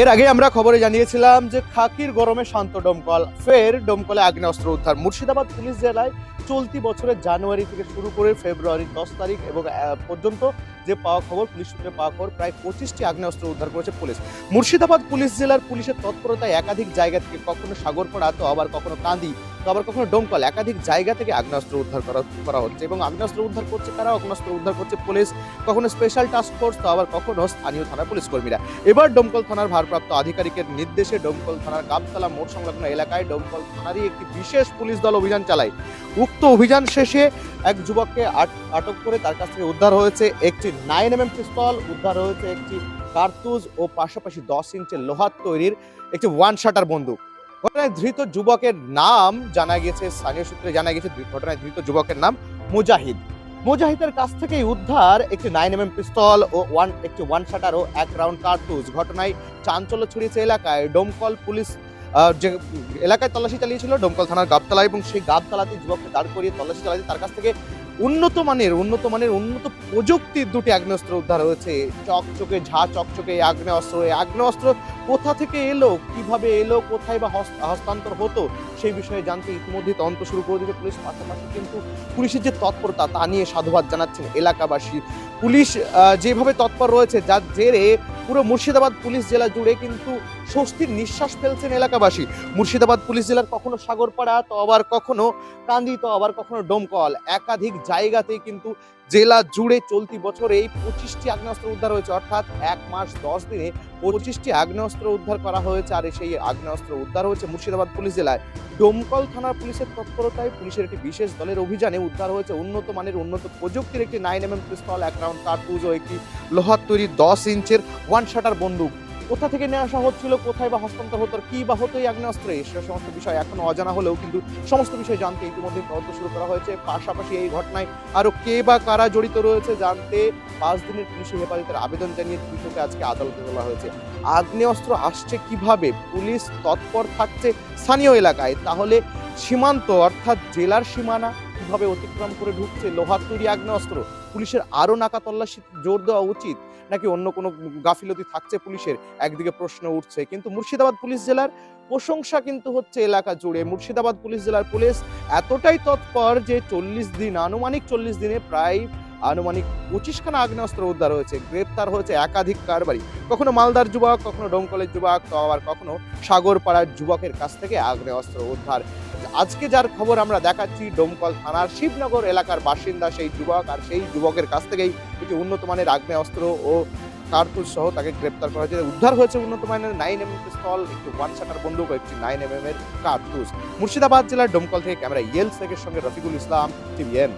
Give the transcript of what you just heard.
এর আগে আমরা খবরে জানিয়েছিলাম যে খাকির গরমে শান্ত ডমকল, ফের ডমকলে আগ্নেয়াস্ত্র উদ্ধার। মুর্শিদাবাদ পুলিশ জেলায় চলতি বছরের জানুয়ারি থেকে শুরু করে ফেব্রুয়ারির দশ তারিখ এবং পর্যন্ত যে পাওয়া খবর, পুলিশ সূত্রে পাওয়া খবর, প্রায় পঁচিশটি আগ্নেয়াস্ত্র উদ্ধার করেছে পুলিশ। মুর্শিদাবাদ পুলিশ জেলার পুলিশের তৎপরতায় একাধিক জায়গা থেকে কখনো সাগরপাড়া তো আবার কখনো কান্দি তো আবার কখনো ডোমকল, একাধিক জায়গা থেকে আগ্নেয়াস্ত্র উদ্ধার করা হচ্ছে এবং আগ্নেয়াস্ত্র উদ্ধার করছে কারা? আগ্নেয়াস্ত্র উদ্ধার করছে পুলিশ, কখনো স্পেশাল টাস্ক ফোর্স তো আবার কখনো স্থানীয় থানার পুলিশ কর্মীরা। এবার ডোমকল থানার ভারপ্রাপ্ত আধিকারিকের নির্দেশে ডোমকল থানার গাবতলা মোড় সংলগ্ন এলাকায় ডোমকল থানারই একটি বিশেষ পুলিশ দল অভিযান চালায়। উক্ত অভিযান শেষে এক যুবককে আট- আটক করে তার কাছ থেকে উদ্ধার হয়েছে একটি নাইন এম এম পিস্তল উদ্ধার হয়েছে একটি কার্তুজ ও পাশাপাশি দশ ইঞ্চের লোহার তৈরির একটি ওয়ান শাটার বন্দুক। ঘটনায় ধৃত যুবকের নাম জানা গেছে, স্থানীয় সূত্রে জানা গেছে ঘটনায় ধৃত যুবকের নাম মুজাহিদ। মুজাহিদের কাছ থেকেই উদ্ধার একটি নাইন এম পিস্তল ও ওয়ান একটি ওয়ান শাটার ও এক রাউন্ড কার্তুজ। ঘটনায় চাঞ্চল্য ছড়িয়েছে এলাকায়। ডোমকল পুলিশ যে এলাকায় তল্লাশি চালিয়েছিল, ডোমকল থানার গাবতলা এবং সেই গাবতলাতে যুবককে দাঁড় করিয়ে তল্লাশি চালাতে তার কাছ থেকে উন্নত মানের উন্নত মানের, উন্নত প্রযুক্তির দুটি আগ্নেয়াস্ত্র উদ্ধার হয়েছে। চকচকে ঝা, চকচকে এই আগ্নেয়াস্ত্র। এই আগ্নেয়াস্ত্র কোথা থেকে এলো? কীভাবে এলো? কোথায় বা হস্তান্তর হতো? সেই বিষয়ে জানতে ইতিমধ্যে তদন্ত শুরু করে দিয়েছে পুলিশ। পাশাপাশি কিন্তু পুলিশের যে তৎপরতা, তা নিয়ে সাধুবাদ জানাচ্ছেন এলাকাবাসী। পুলিশ যেভাবে তৎপর রয়েছে, যার জেরে পুরো মুর্শিদাবাদ পুলিশ জেলা জুড়ে কিন্তু স্বস্তির নিঃশ্বাস ফেলছেন এলাকাবাসী। মুর্শিদাবাদ পুলিশ জেলার কখনো সাগরপাড়া, তো আবার কখনো কান্দি, তো আবার কখনো ডোমকল। একাধিক জায়গাতেই কিন্তু জেলা জুড়ে চলতি বছরে এই পঁচিশটি আগ্নেয়াস্ত্র উদ্ধার হয়েছে। অর্থাৎ এক মাস, দশ দিনে পঁচিশটি আগ্নেয়াস্ত্র উদ্ধার করা হয়েছে আর সেই আগ্নেয়াস্ত্র উদ্ধার হয়েছে মুর্শিদাবাদ পুলিশ জেলায়। ডোমকল থানার পুলিশের তৎপরতায় পুলিশের একটি বিশেষ দলের অভিযানে উদ্ধার হয়েছে উন্নত মানের উন্নত প্রযুক্তির একটি নাইন এম এম পিস্তল এক রাউন্ড কার্তুজ ও একটি লোহার তৈরি দশ ইঞ্চের ওয়ান শাটার বন্দুক। কোথা থেকে নিয়ে আসা হচ্ছিল, কোথায় বা হস্তান্তর হতো কি বা হতো এই আগ্নেয়াস্ত্রে, সে সমস্ত বিষয় এখনও অজানা হলেও কিন্তু সমস্ত বিষয় জানতে ইতিমধ্যে তদন্ত শুরু করা হয়েছে। পাশাপাশি এই ঘটনায় আরও কে বা কারা জড়িত রয়েছে জানতে পাঁচ দিনের পুলিশি হেফাজতের আবেদন জানিয়ে ধৃতকে আজকে আদালতে তোলা হয়েছে। আগ্নেয়াস্ত্র আসছে কীভাবে? পুলিশ তৎপর থাকছে স্থানীয় এলাকায়। তাহলে সীমান্ত অর্থাৎ জেলার সীমানা কীভাবে অতিক্রম করে ঢুকছে লোহার তৈরি আগ্নেয়াস্ত্র? পুলিশের আরও নাকা তল্লাশি জোর দেওয়া উচিত। নাকি অন্য কোনো গাফিলতি থাকছে পুলিশের? একদিকে প্রশ্ন উঠছে, কিন্তু মুর্শিদাবাদ পুলিশ জেলার প্রশংসা কিন্তু হচ্ছে এলাকা জুড়ে। মুর্শিদাবাদ পুলিশ জেলার পুলিশ এতটাই তৎপর যে চল্লিশ দিন, আনুমানিক চল্লিশ দিনে প্রায় আনুমানিক পঁচিশখানা আগ্নেয়াস্ত্র উদ্ধার হয়েছে, গ্রেপ্তার হয়েছে একাধিক কারবারি। কখনো মালদার যুবক, কখনো ডোমকলের যুবক, তো আবার কখনো সাগরপাড়ার যুবকের কাছ থেকে আগ্নেয়াস্ত্র উদ্ধার। আজকে যার খবর আমরা দেখাচ্ছি, ডোমকল থানার শিবনগর এলাকার বাসিন্দা সেই যুবক আর সেই যুবকের কাছ থেকেই একটি উন্নত মানের আগ্নেয়াস্ত্র ও কার্তুজ সহ তাকে গ্রেপ্তার করা হয়েছে। উদ্ধার হয়েছে উন্নত মানের নাইন এম এম পিস্তল, একটি ওয়ান শাটার বন্দুক একটি নাইন এম এম এর কার্তুজ। মুর্শিদাবাদ জেলার ডোমকল থেকে ক্যামেরা ইয়েল শেখের সঙ্গে রফিকুল ইসলাম, টিভিএন।